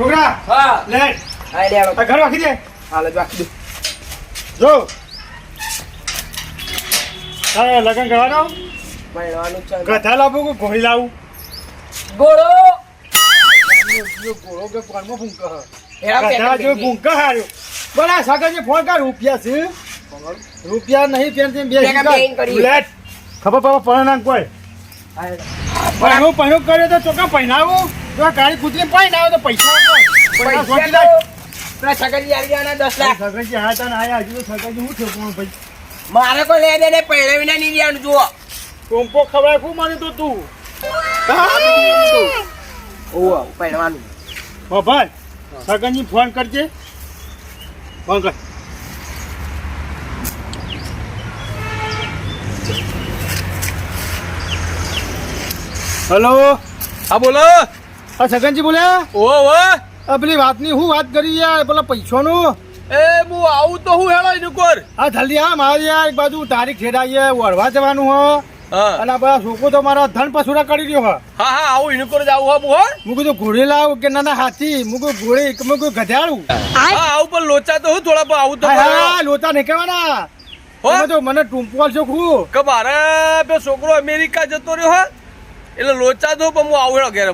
છોકરા હા. લે. હા લે આ ઘર રાખી દે. હા લે રાખી દે. જો. તારે લગન કરવાનો? ભણવાનું છે. કથા લાવું કે ઘોડી લાવું. ગોળો! જો ઘોડો કે કોનમાં ભૂંકા હેરા જો ભૂંકા હાર્યો. બોલા સાગરજી ફોન કર રૂપિયા છે. રૂપિયા નહીં પેન તેમ બે પેલા લેટ ખબર પડે પણ કોઈ પહેણું પહેણું કર્યો તો ચોખ્ખા પહેનાવો જો આ કાળી ના આવે તો પૈસા આપો. પૈસા. પેલા છગનજી આવી જવાના દસ લાખ. સગનજી હા તને આયા હજુ તો સગનજી હું થયું પણ ભાઈ? મારે કોઈ લે દે ને પહેરે વિના નહીં જવાનું જુઓ. ટોમ્પો ખવડાય ખૂબ મને તો તું? ઓહો પહેરવાનું. ભાઈ સગનજી ફોન કરજે. ફોન કર. હલો? હા બોલો. આ સગનજી બોલ્યા ઓ ઓ. આ પેલી વાતની હું વાત કરી યાર પેલા પૈસાનું? એ હું આવું તો હું હેળો એનું કોર આ જલ્દી આ મારે યાર એક બાજુ તારીખ ખેડાઈએ વળવા જવાનું હો. હા. અને બધા છોકરો તો મારા ધન પસુરા કરી રહ્યો હા. હા આવું એનું કોર જાવું હા હો હું. કીધું ઘોડી લાવ કે નાના હાથી હું કીધું ઘોડી મેં કીધું ગધેડું. હા આવું પણ લોચા તો હું થોડા પણ આવું તો હા. હા, લોચા નીકળવાના. હો? તો મને ટૂંપવાલ છો ખું. કે મારે બે છોકરો અમેરિકા જતો રહ્યો હા. એટલે લોચા તો પણ હું આવું હેળો ઘેર.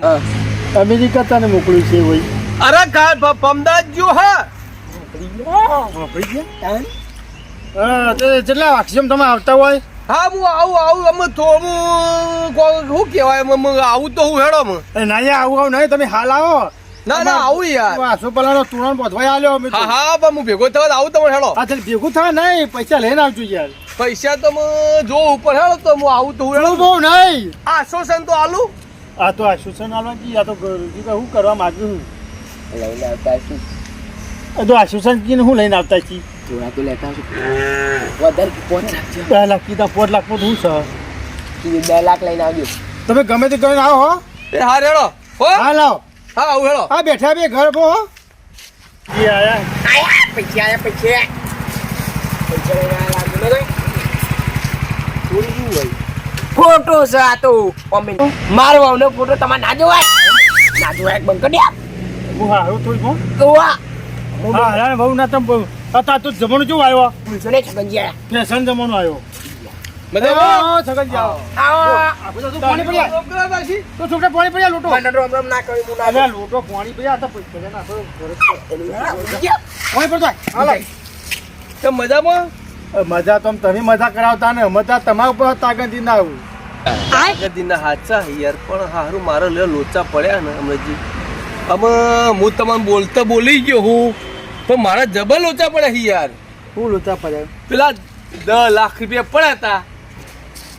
અમેરિકા તને મોકલ્યું છે ભાઈ. અરે કાલ પ- પમદાદ જો હા? કેટલા વાક્ષમ તમે આવતા હોય. હા હું આવું આવું અમે થોડું શું કહેવાય આવું તો હું હેડો એ ના આવું આવું નહીં તમે હાલ આવો. ના ના આવું યાર. વાસો પેલાનો તુરણ બોધવાય આલ્યો અમે. હા હા પણ હું ભેગો થવા આવું તમે હેડો. હા ચાલ ભેગું થાય નહીં પૈસા લઈને આવજો યાર. પૈસા તો જો ઉપર હેડો તો હું આવું તો હેડો. બહુ નહીં. આશ્વાસન તો આલું? આ તો આશ્વાસન આલવા આ તો હું કરવા માંગ્યું છું. લઈને આવતા છું. આ તો આશ્વાસન કીને હું લઈને આવતા છી. જોડા તો લેતા છું વધારે પોચ લાખ છે? બે લાખ કીધા પોચ લાખ તો શું સર. કીધું બે લાખ લઈને આવજો. તમે ગમે તે કરીને આવો હો. એ હા રેડો. હો? હા લાવો. હા આવું હેડો. હા બેઠા બે ઘર બો હો. જી આયા. આયા પછી આયા પછી પૈસા લઈને આયા લાગ્યો ને તોય. ફોટો છે આ તો કોમેન્ટ. મારો આવનો ફોટો તમારે ના જોવાય? ના જોવાય બંધ કરી આપ હું હારું થોડી હું તો આ હા હા બહુ ના તમે હતા તો જમવાનું જો આવ્યો? પૂછો ને છગનજી આયા. સન જમવાનું આવ્યો? મજામાં આવો, છગનજી આવો. આવો તો પાણી પડ્યા છોકરા પાછી તો છોકરા પાણી પડ્યા લોટો. મને રોમ રોમ ના કરી મુના ના અરે લોટો પાણી પડ્યા તો પછી ના તો ઘરે. પાણી પડતા હાલો. તો મજામાં? મજા તો તમે મજા કરાવતા ને મજા તમારા ઉપર તાકતી ના આવું. ગદીના હાચા યાર પણ હારું મારો લે લોચા પડ્યા ને હમણાંજી અમે હું તમને બોલતા બોલી ગયો હું પણ મારા જબર લોચા પડ્યા છે યાર. હું લોચા પડ્યા? પેલા દસ લાખ રૂપિયા પડ્યા હતા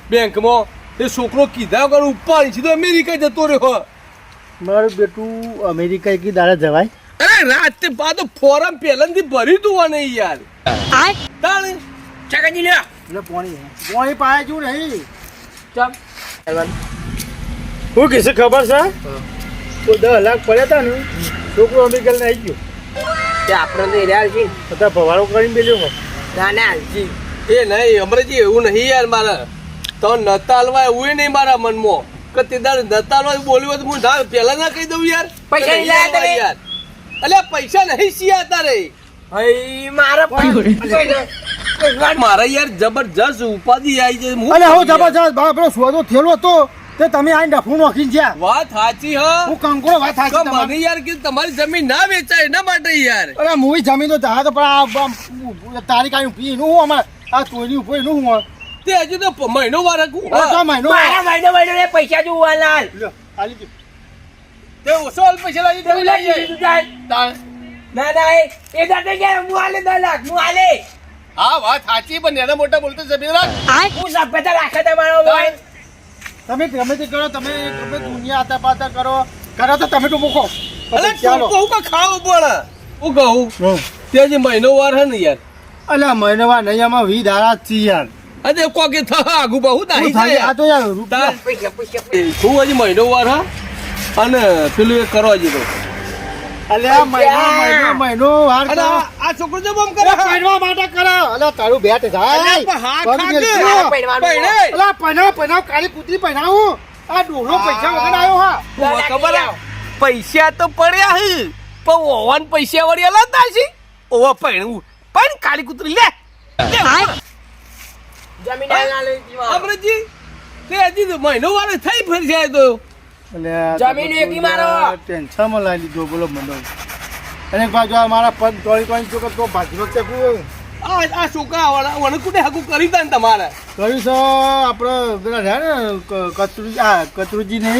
બેંકમાં. એ છોકરો કીધા વગર ઉપાડી સીધો અમેરિકા જતો રહ્યો. મારું બેટું અમેરિકા એક દાડા જવાય? અરે રાતે બાદ ફોરમ પહેલાથી ભરી તું અને યાર. તાણે ચાકાજી લે એટલે પાણી પાણી પાયા છું નહીં. ચમ. ખબર છે? તો દસ લાખ પડ્યા હતા ને છોકરો અમેરિકા લઈને આવી ગયો. તે આપણે તો એરિયા છે. બધા ભવાડો કરીને બેલ્યો ના ના હાલજી એ નહીં અમરેજી એવું નહીં યાર મારા. તો નતા હલવા એવું નહીં મારા મનમાં. કે તે દાડે નતા હલવા બોલ્યું હોય તો હું ના પહેલા ના કહી દઉં યાર. પૈસા નહીં યાર અલ્યા પૈસા નહીં સિયા તારે. હઈ મારા મારા યાર જબરજસ્ત ઉપાધિ આવી છે હું અરે હું જબરજસ્ત ભાઈ પેલો સોદો થયેલો હતો તે તમે આઈને ડફું નાખીને જ્યાં વાત સાચી હ. હું કંકોડો વાત સાચી મને યાર કે તમારી જમીન ના વેચાય એના માટે યાર. અરે મુવી જમીન તો જા તો પણ આ તારી તારીખ આવી પી નું હું અમાર આ ચોરી ઉપરનું હું તે હજુ તો મહિનો વાર. આ તો મહિનો. મારા મહિનો મહિનો ને પૈસા જો હાલ. લ્યો, આલી તે ઓછો અલ પૈસા લાવી દે તાર. ના ના એ એ દાદા કે હું આલે 10 લાખ હું આલે હા વાત સાચી પણ એના મોટા બોલતો જમીન રાખ. હું સભ્યતા રાખે તમારો ભાઈ. તમે ગમે તે કરો તમે ગમે દુનિયા આતા પાતા કરો કરો તો તમે તો મૂકો. અલે કહું કે ખાવું પણ. હું કહું. તે હજી મહિનો વાર હે ને યાર. અલ્યા વાર નહીં આમાં વી દાડા જ યાર. અરે કોકે થા આગુ બહુ દાહી થાય? આ તો યાર રૂપિયા. પૈસા પૈસા હું હજી મહિનો વાર હા? અને પેલું એ કરો હજી તો. અલ્યા. મહિનો મહિનો મહિનો વાર અને આ આ છોકરો જો બમ કરે પહેરવા માટે કરો. અલ્યા તારું બેટ જાય. અલ્યા હા ખાકે. ગેલ મારા છો. પહેરવાનું પૈણે. અલ્યા પહેરાવ પહેરાવ કાળી કૂતરી પહેરાવું આ ડોલો પૈસા વગર આવ્યો હા. ખબર પૈસા તો પડ્યા હે. પણ ઓવાન પૈસા વળી અલગ તાશી ઓવા પૈણું. પણ કાળી કૂતરી લે. જમીન તે હજી મહિનો વાળો થઈ ફરી જાય તો. જમીન એકી મારો. ટેન્શનમાં લાવી લીધો બોલો મંડો અને એક આ મારા પગ દોડી દોડી ચોકે તો ભાજી વખતે કહું આ આ છોકરા વણ કુટે હકુ કરી તા ને તમારે. કર્યું છે આપણે પેલા રહ્યા ને કચરુજી આ કચરુજી ને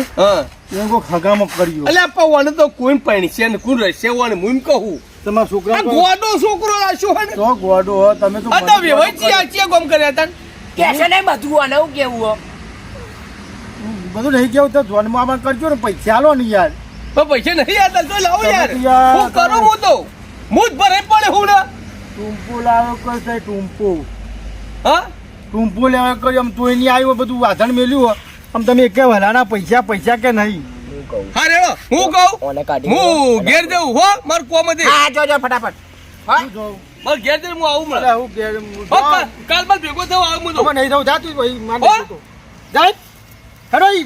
એને કોઈ હગામાં કર્યું. અલ્યા પણ વણ તો કોઈ પૈણી છે ને કોણ રહેશે વણ મુઈમ કહું. તમારા છોકરા ગોડો છોકરો આ શું હે તો ગોડો તમે તો ચિયા ગોમ કર્યા તા કહેશે નહીં બધું આને કેવું. બધું નહીં કેવું તો ધ્વનમાં આમાં કરજો ને પૈસા આલો ને યાર. પણ પૈસા નહીં આવતા તો લાવો યાર. યાર, હું કરું હું તો? હું જ ભરે પડે હું ને. ટૂંપો લાવ્યો કોઈ થાય ટૂંપો. હા? ટૂંપો લેવા કર્યો આમ તો એની આવ્યો બધું વાધણ મેલ્યું હોય. આમ તમે એક વલાના પૈસા પૈસા કે નહીં? કહું. હા રેડો. હું કહું? ઓને કાઢી હું ઘેર જઉં હો માર કોમ હતી હા જો જો ફટાફટ. હા. માર ઘેર જઈને હું આવું મળે હું ઘેર-. કાલ- બાદ ભેગો થવા આવું હું તો. નહીં થવું જા તું ભાઈ, જતો. જાય. હેડો ઈ,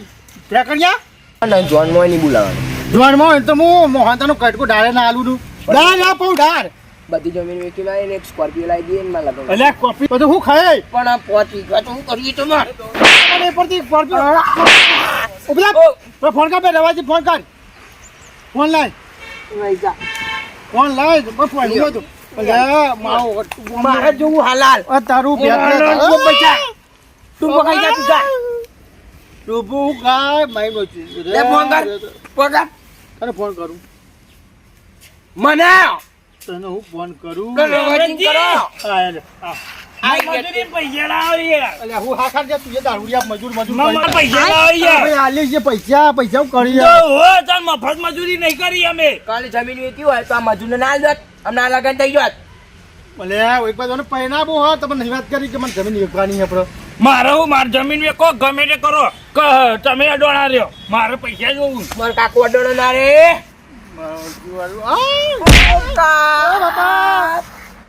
ઠેકણિયા. અને જોન મોય નહીં બોલાવાનું તો હું મોહનતાનો કટકો ડાળે ના આલું ડાળ ના પાઉં ડાળ. બધી જમીન વેચી લાવી ને એક સ્કોર્પિયો લાવી દઈએ ને મારે એટલે કોપી બધું હું ખાય. પણ આ પોચ વીઘા તો હું કરીએ તો માર. અને પરથી સ્કોર્પિયો ઉભલા ફોન કર બે રવાજી ફોન કર. ફોન લાય. ફોન લાય બસ ફોન લીધો તું. મારે જોવું હાલાલ. તારું. તું પકડી જા તું જા. ડૂબું કાય માઈ બચી લે ફોન કર. પકડ. તને ફોન કરું મને તને હું ફોન કરું કરો આ લે, આ. અલ્યા હું હા ખાન તું એ દારૂડિયા મજૂર મજૂર કરી. ભાઈ આલી છે પૈસા પૈસા હું કરી કાલે જમીન વેચી હોય તો આ મજૂરને ના દોત. હમણાં લગન થઈ જોત. ભલે એક બાજુ મને પહેરાવો હા તમને નહીં વાત કરી કે મને જમીન વેચવાની આપણે મારે હું માર જમીન વેકો ગમે તે કરો. ક તમે અડોણા રહ્યો. મારે પૈસા જોવું. મારે કાકો અડોણો ના રે.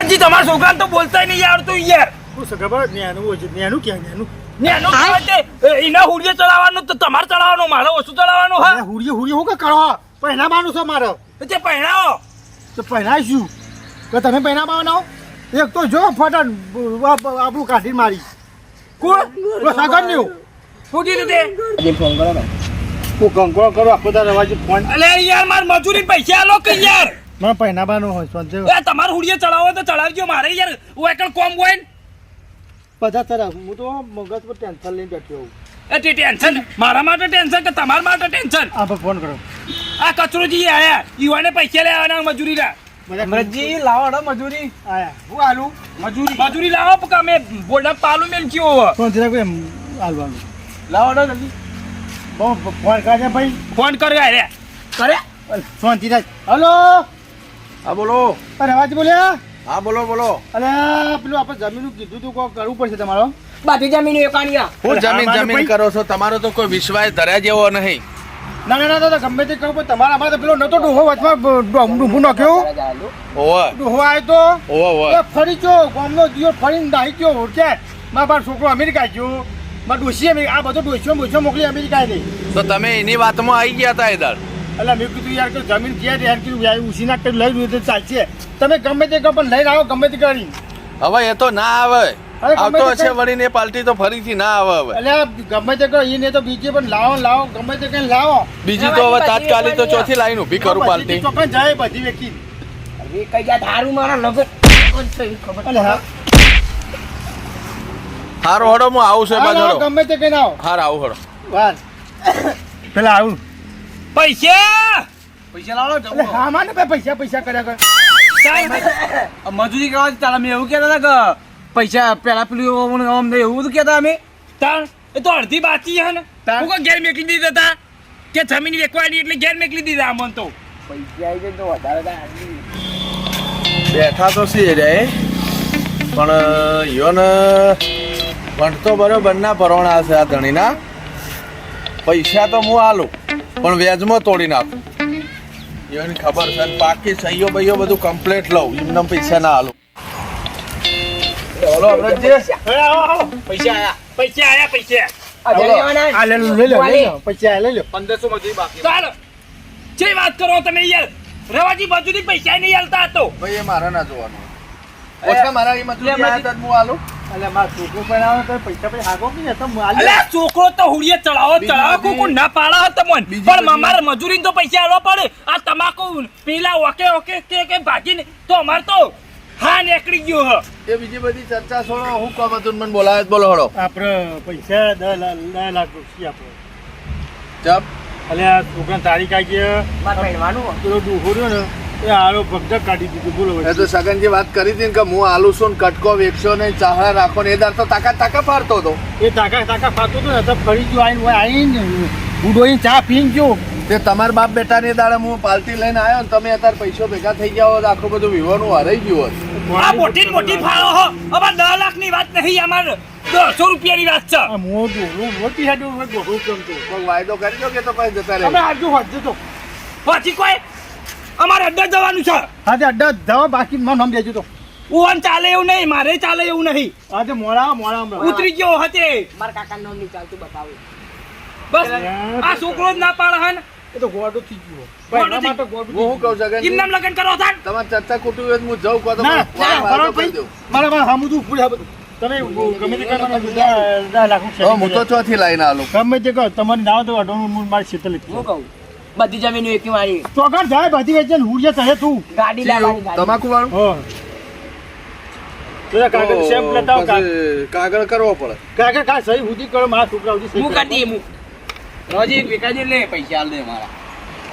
જી તમારા છોકરા તો બોલતા નહીં આવડતું યાર. શું છે ખબર? નેનું નેનું ક્યાં? નેનું. ને એનું હુડિયે ચલાવવાનું તો તમારે ચલાવવાનું મારે ઓછું ચલાવવાનું હા? અરે હુડીએ હુડીએ હું કે કરો? પહેલા માનું છે મારે? તો તે પહેણાવો. તો પહેરાઈશું તો તમે પહેરા પાવાના એક તો જો ફટાન આપણું કાઢી મારી. કોણ ન્યુ શું કીધું તે ફોન કરો ને હું કંકોળ કરો આખો તાર રવાજી ફોન. અલે યાર માર મજૂરી પૈસા આલો કે યાર? મને પહેનાબાનો હોય સોંચે એ તમારે હુડિયે ચલાવો તો ચલાવજો મારે યાર હું એકલ કોમ હોય બધા તરફ હું તો મગજ પર ટેન્શન લઈને બેઠો હોઉં. એ તે ટેન્શન? મારા માટે ટેન્શન કે તમારા માટે ટેન્શન? આ ફોન કરો. આ કચરોજી આયા ઈવાને પૈસા લેવાના મજૂરી ના અમરજી લાવો મજૂરી. આયા હું આલું? મજૂરી મજૂરી લાવો કે અમે બોડા પાલું મેલ કયો ફોન જરા કોઈ આલવાનું લાવો જલ્દી. બહુ ફોન કાઢે ભાઈ. ફોન કરે રે કરે? હલો? હા બોલો. અરે અવાજ બોલ્યા? હા બોલો બોલો. અરે પેલું આપણે જમીનનું કીધું તું કોઈ કરવું પડશે તમારો. બાકી જમીન આ. હું જમીન તો જમીન કરો છો તમારો તો કોઈ વિશ્વાસ ધર્યા જેવો નહીં. ના ના ના ના, ગમે તે કહું તમારા અમારે પેલો નતો ડોહો વચમાં ડૂંબું નાખ્યો. તારા ડોહો આવ્યો તો. ઓવે એ ફરી ગયો ગામનો જીઓ ફરીને દાહી ગયો ઓળખ્યા મારા બાર છોકરો અમેરિકા ગયો. મારા ડોસી આ બધો ડોસીઓ મોછો મોકલી અમેરિકા નહીં તો તમે એની વાતમાં આવી ગયા હતા એદાર એટલે મેં કીધું યાર કે જમીન ક્યાં યાર કીધું યાર ઉસીના કરી લઈ લીધું તો ચાલશે. તમે ગમે તે કહો પણ લઈને આવો ગમે તે કરી હવે એ તો ના આવે. આવતો તે હશે વળીને એ પાલટી તો ફરીથી ના આવે હવે. એટલે ગમે તે કરો એને તો બીજે પણ લાવો લાવો ગમે તે કઈ લાવો. બીજી તો હવે તાત્કાલિક તો ચોથી લાઈન ઊભી કરું પાલટી. ચોક્કસ જાય બધી વેકી હવે કઈ જા ધારું મારા લગન? ખબર? અલે હા. હારો હડો હું આવું છું હડો. ગમે તે કઈ આવો હાર આવું હડો. વાર પેલા આવું. પૈસા! પૈસા લાવો હા. માને પૈસા પૈસા કર્યા કર. મજૂરી કરવા તારા મેં એવું કહેતા હતા કે પૈસા પેલા પેલું અમને એવું બધું કહેતા અમે. તાણ એ તો અડધી બાકી છે ને. હું કોઈ ઘેર મેકલી દીધા તા કે જમીન વેકવાની એટલે ઘેર મેકલી દીધા અમન તો. પૈસા આવી જાય તો વધારે બેઠા તો સી રે. પણ યોન ભણતો બરોબર ના પરવણા છે આ ધણીના. પૈસા તો હું આલું પણ વ્યાજમાં તોડી નાખું. યોની ખબર છે ને પાકી સહીઓ બહીઓ બધું કમ્પ્લેટ લઉં. એમને પૈસા ના આલું. બોલો અમરતજી હવે આવો આવો. પૈસા આયા. પૈસા આયા પૈસા. આ જઈ લેવાના. આ લઈ લો લઈ લો પૈસા લઈ લો પંદરસો મજૂરી બાકી. ચાલો. જે વાત કરો તમે યાર. રેવાજી મજૂરી પૈસા નહીં આલતા હતો ભાઈ એ મારે ના જોવાનું ઓછા મારા એ મજૂરી આયા હતા તો હું આલું. એટલે છોકરો પણ આવે તો પૈસા પછી હાગો કે ને તો માલ છોકરો તો હુડિયે ચડાવો ચડાવો. કોકો ના પાડા હતો મન પણ. અમારે મજૂરી તો પૈસા આલવા પડે. આ તમાકુ પેલા ઓકે ઓકે કે કે ભાગીને તો અમાર તો હા નીકળી ગયો હ. એ બીજી બધી ચર્ચા છોડો હું કામ હતું મને બોલાવે તો બોલો હળો. આપણે પૈસા દસ લાખ દસ લાખ રૂપિયા આપણે ચપ. એટલે આ છોકરા તારીખ આવી મારે પહેરવાનું પેલો ડૂહો રહ્યો ને એ આરો ભગધક કાઢી દીધું બોલો એ તો સગનજી વાત કરી હતી ને કે હું આલુ છું ને કટકો વેચશો ને ચાહડા રાખો ને એ દાર તો તાકા તાકા ફારતો હતો. એ તાકા તાકા ફાતો હતો ને તો ફરી ગયો આવીને ઓય આવીને બુડોઈને ચા પીને ગયો. તે તમારા બાપ બેટાની દાડે હું પાલટી લઈને આવ્યો ને તમે અત્યારે પૈસો ભેગા થઈ ગયા હોત આખું બધું વિવાનું હરાઈ ગયું હોત. આ મોટી ને મોટી ફાળો હો. અમાર દસ લાખની વાત નહીં અમાર દોઢસો રૂપિયાની વાત છે. મોટી હાજુ કેમ કોઈ વાયદો કરી દો કે તો કઈ જતા તમે રહે હાજુ હોત તો પછી કોઈ અમારે અડ્ડા જવાનું છે. આજે અડ્ડા જવા બાકી મને નામ દેજો તો ઉવન ચાલે એવું નહીં મારે ચાલે એવું નહીં. આજે મોડા મોડા. ઉતરી ગયો હતે. મારા કાકા નો નહીં ચાલતું બતાવું. બસ આ છોકરો જ ના પાડે હે ને. એ તો ગોડો થઈ ગયો. ગોડો એના માટે ગોડો હું કહું કેમ સગનજી નામ લગન કરો થાન તમારે ચર્ચા કુટુંબ હોય તો હું જઉં કહો તો ના મને ના, વાયદો બરાબર કરી ભાઈ. દઉં. મારા મારા હામું તું બધું. તમે ગમે તે કરવાનું દસ દસ લાખ હું તો ચોથી લાઈને આલું ગમે તે કહો તમારે ના તો અઢોનું મૂળ મારી શીતલ હું કહું બધી જમીન વેચી મારી. જાય બધી વેચે ને હુડિયા ચડે તું ગાડી લાવવાની ગાડી. તમાકુ વાળું? કાગળ સેમ લેતા કાગળ. કરવો પડે. કાગળ કા સહી કરો મારા છોકરા સુધી હું કરો. દઈએ, હું. રોજી વિકાજી લે પૈસા આલ દે મારા.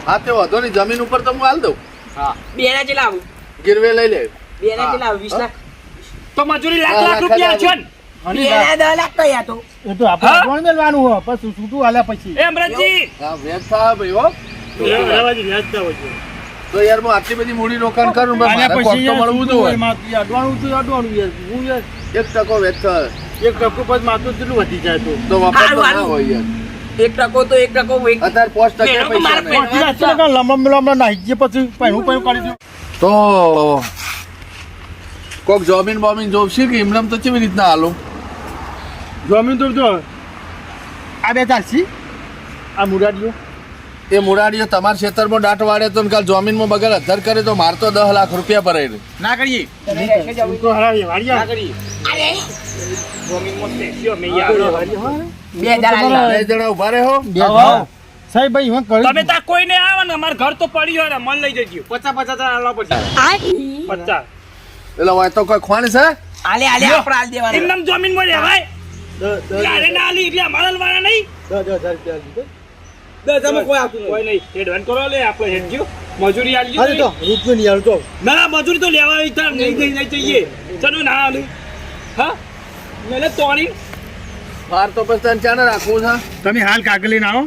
હા તે વાંધો નહીં. જમીન ઉપર તો હું આલ દઉં. હા. બે ના ચેલા આવું. ગીરવે લઈ લે. બે ના ચેલા આવું વીસ લાખ. તો મજૂરી લાખ લાખ રૂપિયા છે ને. ના તો યાર હું આટલી બધી મૂડી રોકાણ કરું મળવું જોઈએ? એક ટકો વેચ એક ટકો પછી માથું કેટલું વધી જાય તો? તો વાપરતો ના હોય યાર. એક ટકો તો એક ટકો એક અત્યારે પોસ્ટ ટકે પૈસા ગયા પછી પહેલું પહેલું કરી દઉં તો કોક જોમીન બોમીન જોશે કે એમને તો કેવી રીતના હાલો? જોમીન તો જો આ બે ચાલશી. આ મુરાડીઓ એ મુરાડીઓ તમારા ખેતરમાં દાંટ વાળે તો કાલ જમીનમાં બગર અધર કરે તો માર તો દસ લાખ રૂપિયા ભરાય ના કરીએ. આલી. સાહેબ ભાઈ હું કરી તમે ત્યાં કોઈ નહીં આવે ને અમાર ઘર તો પડ્યું હોય ને મન લઈ જજો. પચાસ પચાસ હજાર આલવા પડશે. પચાસ. એટલે હોય તો કોઈ ખોણ છે? આલે આલે આપણે આલ દેવાના. એમ જમીનમાં રહેવાય. દસ દસ ના આલી એટલે અમારા વાળા નહીં. દસ દસ હજાર રૂપિયા દીધો. કોઈ નહીં. એડવાન્સ કરો લે આપણે હેડજો. મજૂરી આલજો તો રૂપિયો નહીં હાલ ના મજૂરી તો લેવા આવી તાર નહીં નહીં નહીં જઈએ. ચલો ના આલું હા? મેલે તોડી. બાર તો પછી તને ચાને રાખવું છે તમે હાલ કાગળ લઈને આવો.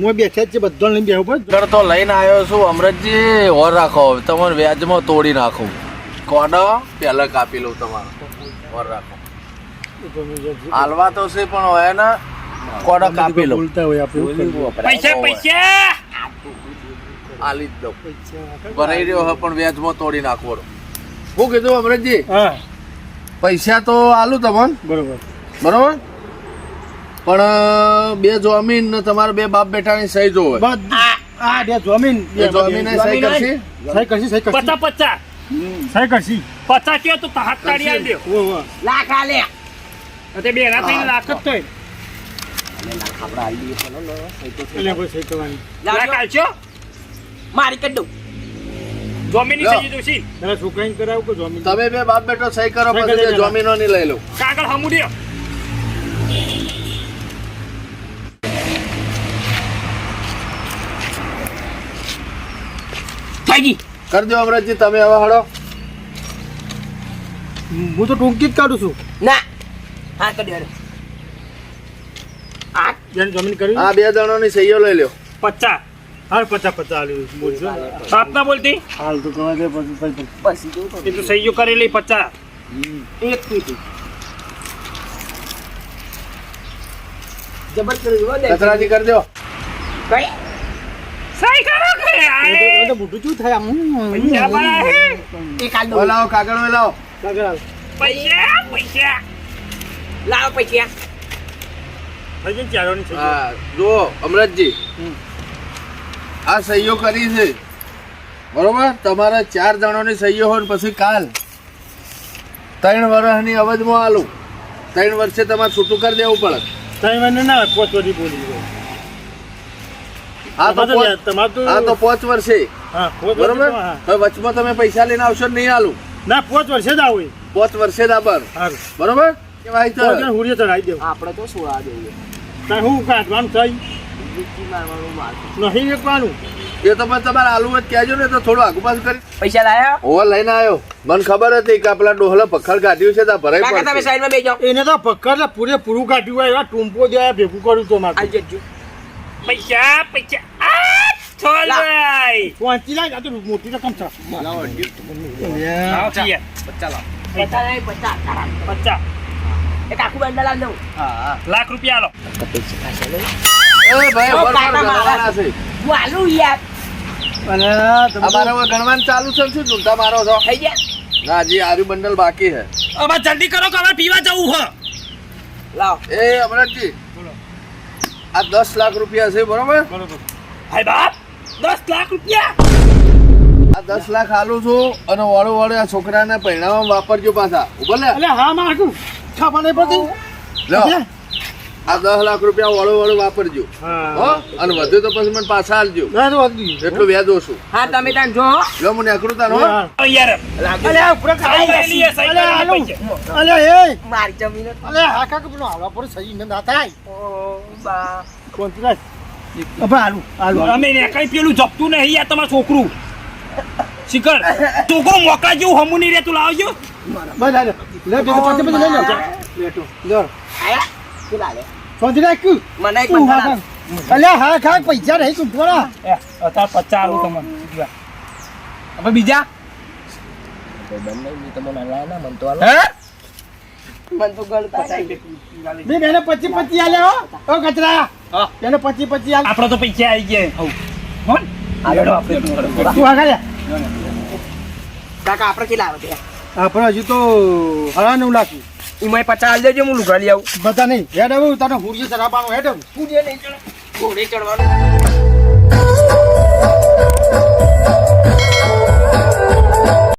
હું બેઠા જ છે બધો લઈને બેહું તો લઈને આવ્યો છું અમરતજી ઓર રાખો. તમારે વ્યાજમાં તોડી નાખું. કોડો? પહેલા કાપી લઉં તમારો. ઓર રાખો. હાલવા તો છે પણ હોય ને કોડો આપી લો. બોલતા હોય આપણે પૈસા પૈસા! આલી જ દો ભરાઈ રહ્યો હે પણ વ્યાજમાં તોડી નાખવો હું કીધું અમરતજી? હા. પૈસા તો આલુ તમને? બરોબર. બરોબર? પણ બે જમીન ને તમારા બે બાપ બેટાની સહી જોવે આ બે જમીન એ જમીન સહી કરશી? સહી કરશી સહી કરશી. પચાસ પચાસ. સહી કરશી. પચાસ કે તો હાથ કાઢી આલ દો. ઓ ઓ લાખ આલે. તે બે ના થઈને લાખ જ થાય એટલે કોઈ સહી કરવાની લાખ લાવજો. આલશો મારી કરી દઉં. જમીન. સહી જોશી? તારા છોકરાને કરાવું કે જમીન તમે બે બાપ બેટો સહી કરો પછી જમીનો ની લઈ લો. કાગળ હમુડ્યો. અમરતજી તમે હવે હળો. હું તો ટૂંકી જ કાઢું છું. ના. હા કરી દેવાનું. જમીન કરી આ બે જણોની સહીઓ લઈ લ્યો પચાસ હાલ પચાસ પચાસ આલ્યું બોલજો બાપ બોલતી હાલ તો કહેવાય દે પછી સહી કર. પછી જોઉં તો. એ તો સહીઓ કરેલી પચાસ એક પીટી. જબર કરી કચરાજી કરી દો કઈ? સહી કરો કે એ તો- એ આએ. તો મોટું શું થાય આમ? પૈસા ભરાય હે. એક આલ દઉં. લાવો કાગળ લાવો કાગળ પૈસા પૈસા લાવો પૈસા. થઈ ચારોની સહી. હા જુઓ અમરતજી. આ સહીઓ કરી છે. બરોબર? તમારે ચાર જણોની સહીઓ હોય પછી કાલ. ત્રણ વર્ષની અવધમાં આલું. ત્રણ વર્ષે તમારે છૂટું કરી દેવું પડે. તઈ મને ના પોચ વધી બોલી આ તો તમારે પોચ- તમારે તો આ તો પાંચ વર્ષે. બરોબર? બરોબર વચમાં તમે પૈસા લઈને આવશો નહીં આલું? ના પોચ વર્ષે જ આવું પાંચ વર્ષે દાબર સારું. બરોબર? આપણે તો સોળા દેવું તાર હું કાઢવાનું થઈ. નહીં એકવાનું એ તો તમારે આલુ જ કહેજો ને તો થોડું આગુ પાછું કરી. પૈસા લાયા હોવા લઈને આવ્યો. મને ખબર હતી કે આપણા ડોહલા પખડ કાઢ્યું છે તો ભરાઈ તમે સાઈડમાં બેસી જાઓ એને તો પક્કડ પૂરે પૂરું કાઢ્યું હોય એવા ટૂંપો જે ભેગું કર્યું તો મારે. જજો. પૈસા પૈસા. પહોંચી લાય તો મોટી રકમ છે. આવો પચાસ પચાસ. પચાસ. એક આખું બંડલ આલ દઉં. લાખ રૂપિયા આલો. પૈસા ખાશે નહીં એ ભાઈ ઓ, ઓવર કાકા ગણવાના છે. હું આલું યાર. અને અમારે હવે ગણવાનું ચાલુ છે શું ઝૂંટા મારો છો? થઈ ગયા. ના હજી આર્યું બંડલ બાકી હે હવે જલ્દી કરો કે હવે પીવા જવું હ લાવ. એ અમરતજી. આ દસ લાખ રૂપિયા છે બરોબર? બરોબર. ભાઈ બાપ દસ લાખ રૂપિયા. આ દસ લાખ આલું છું અને વાળો વાળો આ છોકરાને પરિણામ વાપરજો પાછા. ઊભો લે. એટલે હા મારું ખબર નહીં પડતી લો. આ દસ લાખ રૂપિયા વાળો વાળો વાપરજો. હો. હા? અને વધુ તો પછી મને પાછા આલજો ના તો એટલું વ્યાજ ઓછું હા તમે ત્યાં જો. જો મને અકડું તાન હા. યાર અલે આ ઉપરે સાઈ કાઢી લઈ અલે કરીને હાલું. પૈસા. અલે એ. મારી જમીન. અલે હા કાક પણ હાલવા પર સહી ન ના થાય. ઓ બા. લાય? અબા આલુ હાલું અમે ને કઈ પેલું જપતું નહીં આ તમારું છોકરું. શિખર છોકરું મોકલા જેવું હમું નહીં રહેતું લાવજો. બસ હાલે. લે પેલો પાછો બધું લઈ લો લેટો લો. આયા પેલા લે સોંધી નાખ્યું મને એક તું હા ખા પૈસા થોડા એ પચાસ આલું તમને હવે બીજા? મને તો પચી પચી આલે હો. પચી પચી તો આવી ગયા. કાકા આપડે કેટલા આવે? આપણે હજુ તો હરા નું લાખ એમાં પચાસ આલ દેજો હું લુગડા લઈ આવું. બધા નહીં. હેડ આવું તને હુરીએ ચરાવવાનું હેડ આવું ઘોડે ચડવાનું